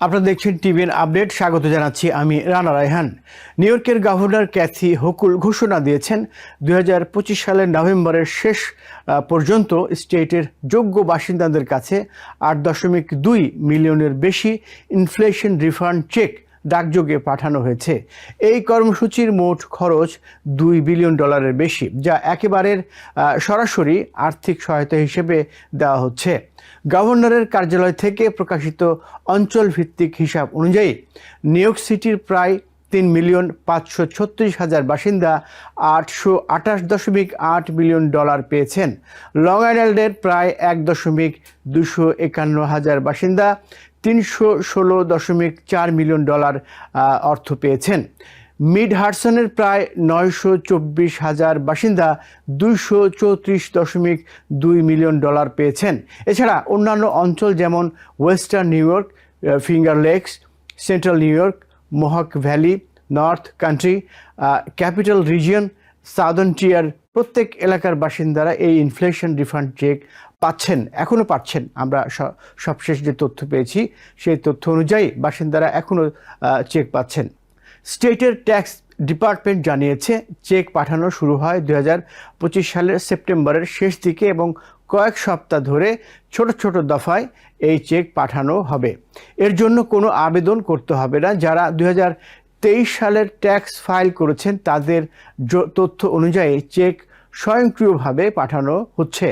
আপনারা দেখছেন টিভির আপডেট। স্বাগত জানাচ্ছি আমি রানা রায়হান। নিউ ইয়র্কের গভর্নর ক্যাথি হকুল ঘোষণা দিয়েছেন দু হাজার পঁচিশ সালের নভেম্বরের শেষ পর্যন্ত স্টেটের যোগ্য বাসিন্দাদের কাছে আট দশমিক দুই মিলিয়নের বেশি ইনফ্লেশন রিফান্ড চেক ডাকযোগে পাঠানো হয়েছে। এই কর্মসূচির মোট খরচ দুই বিলিয়ন ডলারের বেশি, যা একেবারে সরাসরি আর্থিক সহায়তা হিসেবে দেওয়া হচ্ছে। গভর্নরের কার্যালয় থেকে প্রকাশিত অঞ্চল ভিত্তিক হিসাব অনুযায়ী নিউ ইয়র্ক সিটির প্রায় তিন মিলিয়ন পাঁচশো ছত্রিশ হাজার বাসিন্দা আটশো আঠাশ দশমিক আট মিলিয়ন ডলার পেয়েছেন। লং আইল্যান্ডের প্রায় এক দশমিক দুশো একান্ন হাজার বাসিন্দা তিনশো ষোলো দশমিক চার মিলিয়ন ডলার অর্থ পেয়েছেন। মিড হাডসনের প্রায় নয়শো চব্বিশ হাজার বাসিন্দা দুইশো চৌত্রিশ দশমিক দুই মিলিয়ন ডলার পেয়েছেন। এছাড়া অন্যান্য অঞ্চল যেমন Western New York Finger Lakes, Central New York Mohawk Valley North Country Capital Region Southern Tier প্রত্যেক এলাকার বাসিন্দারা এই ইনফ্লেশন রিফান্ড চেক পাচ্ছেন এখনও পাচ্ছেন। আমরা সবশেষ যে তথ্য পেয়েছি, সেই তথ্য অনুযায়ী বাসিন্দারা এখনও চেক পাচ্ছেন। স্টেটের ট্যাক্স ডিপার্টমেন্ট জানিয়েছে, চেক পাঠানো শুরু হয় পঁচিশ সালের সেপ্টেম্বরের শেষ দিকে এবং কয়েক সপ্তাহ ধরে ছোট ছোট দফায় এই চেক পাঠানো হবে। এর জন্য কোনো আবেদন করতে হবে না। যারা দুই তেইশ সালের ট্যাক্স ফাইল করেছেন, তাদের তথ্য অনুযায়ী চেক স্বয়ংক্রিয়ভাবে পাঠানো হচ্ছে।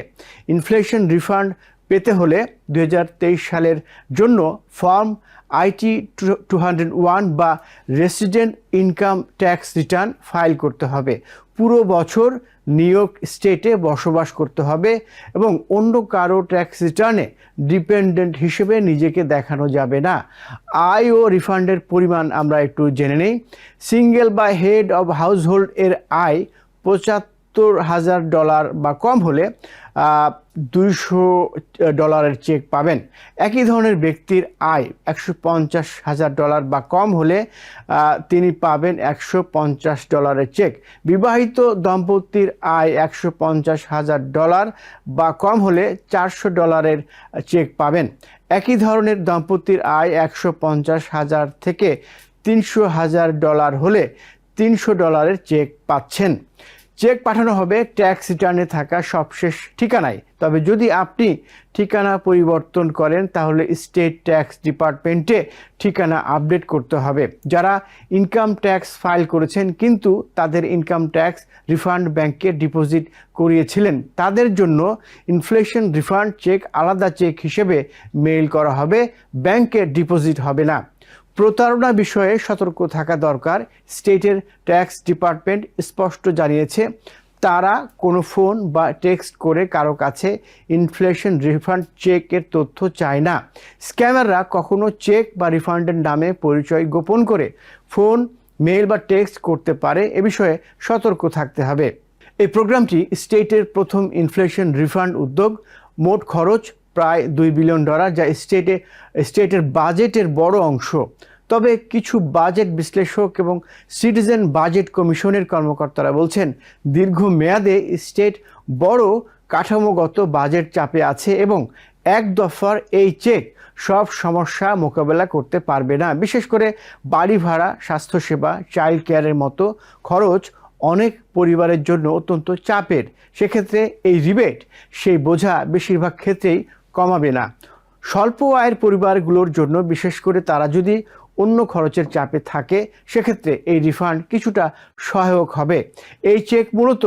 ইনফ্লেশন রিফান্ড পেতে হলে দু হাজার তেইশ সালের জন্য ফর্ম আইটি টু বা resident income tax return file করতে হবে। পুরো বছর নিউ স্টেটে বসবাস করতে হবে এবং অন্য কারও ট্যাক্স রিটার্নে ডিপেন্ডেন্ট হিসেবে নিজেকে দেখানো যাবে না। আয় ও রিফান্ডের পরিমাণ আমরা একটু জেনে নেই। সিঙ্গেল বা হেড অব হাউসহোল্ড এর আয় পঁচাত্তর হাজার ডলার বা কম হলে দুইশো ডলারের চেক পাবেন। একই ধরনের ব্যক্তির আয় একশো পঞ্চাশ হাজার ডলার বা কম হলে তিনি পাবেন একশো পঞ্চাশ ডলারের চেক। বিবাহিত দম্পতির আয় একশো পঞ্চাশ হাজার ডলার বা কম হলে চারশো ডলারের চেক পাবেন। একই ধরনের দম্পতির আয় একশো পঞ্চাশ হাজার থেকে তিনশো হাজার ডলার হলে তিনশো ডলারের চেক পাচ্ছেন। চেক পাঠানো হবে, ট্যাক্স রিটার্নে থাকা সবশেষ ঠিকানায়। তবে যদি আপনি ঠিকানা পরিবর্তন করেন, তাহলে স্টেট ট্যাক্স ডিপার্টমেন্টে ঠিকানা আপডেট করতে হবে। যারা ইনকাম ট্যাক্স ফাইল করেছেন, কিন্তু তাদের ইনকাম ট্যাক্স রিফান্ড ব্যাংকে ডিপোজিট করিয়েছিলেন, তাদের জন্য ইনফ্লেশন রিফান্ড চেক আলাদা চেক হিসেবে মেইল করা হবে, ব্যাংকে ডিপোজিট হবে না। প্রতারণা বিষয়ে সতর্ক থাকা দরকার। স্টেটের ট্যাক্স ডিপার্টমেন্ট স্পষ্ট জানিয়েছে, তারা কোনো ফোন বা টেক্সট করে কারও কাছে ইনফ্লেশন রিফান্ড চেকের তথ্য চায় না। স্ক্যামাররা কখনো চেক বা রিফান্ডের নামে পরিচয় গোপন করে ফোন মেল বা টেক্সট করতে পারে, এ বিষয়ে সতর্ক থাকতে হবে। এই প্রোগ্রামটি স্টেটের প্রথম ইনফ্লেশন রিফান্ড উদ্যোগ, মোট খরচ প্রায় দুই বিলিয়ন ডলার, যা স্টেটে, স্টেটের বাজেটের বড় অংশ। তবে কিছু বাজেট বিশ্লেষক এবং সিটিজেন বাজেট কমিশনের কর্মকর্তারা বলছেন, দীর্ঘ মেয়াদে স্টেট বড় কাঠামোগত বাজেট চাপে আছে এবং এক দফার এই চেক সব সমস্যা মোকাবেলা করতে পারবে না। বিশেষ করে বাড়ি ভাড়া, স্বাস্থ্যসেবা, চাইল্ড কেয়ারের মতো খরচ অনেক পরিবারের জন্য অত্যন্ত চাপের। সেক্ষেত্রে এই রিবেট, সেই বোঝা বেশিরভাগ ক্ষেত্রেই কমাবে না। স্বল্প আয়ের পরিবারগুলোর জন্য বিশেষ করে তারা যদি অন্য খরচের চাপে থাকে, সেক্ষেত্রে এই রিফান্ড কিছুটা সহায়ক হবে। এই চেক মূলত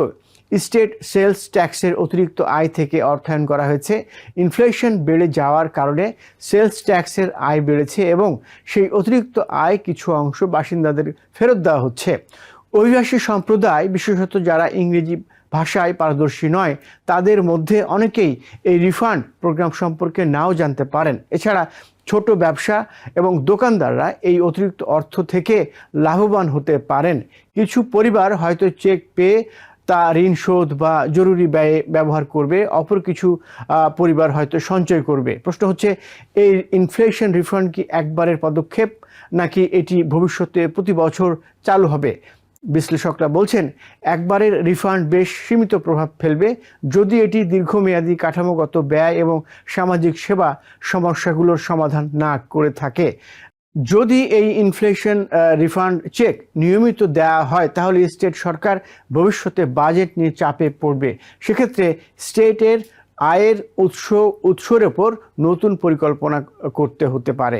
স্টেট সেলস ট্যাক্সের অতিরিক্ত আয় থেকে অর্থায়ন করা হয়েছে। ইনফ্লেশন বেড়ে যাওয়ার কারণে সেলস ট্যাক্সের আয় বেড়েছে এবং সেই অতিরিক্ত আয় কিছু অংশ বাসিন্দাদের ফেরত দেওয়া হচ্ছে। অভিবাসী সম্প্রদায়, বিশেষত যারা ইংরেজি ভাষায় পারদর্শী নয়, তাদের মধ্যে অনেকেই এই রিফান্ড প্রোগ্রাম সম্পর্কে নাও জানতে পারেন। এছাড়া ছোট ব্যবসা এবং দোকানদাররা এই অতিরিক্ত অর্থ থেকে লাভবান হতে পারেন। কিছু পরিবার হয়তো চেক পেয়ে তা ঋণ শোধ বা জরুরি ব্যয়ে ব্যবহার করবে, অপর কিছু পরিবার হয়তো সঞ্চয় করবে। প্রশ্ন হচ্ছে, এই ইনফ্লেশন রিফান্ড কি একবারের পদক্ষেপ, নাকি এটি ভবিষ্যতে প্রতি বছর চালু হবে? বিশ্লেষকরা বলছেন, একবারের রিফান্ড বেশ সীমিত প্রভাব ফেলবে, যদি এটি দীর্ঘমেয়াদী কাঠামোগত ব্যয় এবং সামাজিক সেবা সমস্যাগুলোর সমাধান না করে থাকে। যদি এই ইনফ্লেশন রিফান্ড চেক নিয়মিত দেওয়া হয়, তাহলে স্টেট সরকার ভবিষ্যতে বাজেট নিয়ে চাপে পড়বে। সেক্ষেত্রে স্টেটের আয়ের উৎস, উৎসের ওপর নতুন পরিকল্পনা করতে হতে পারে।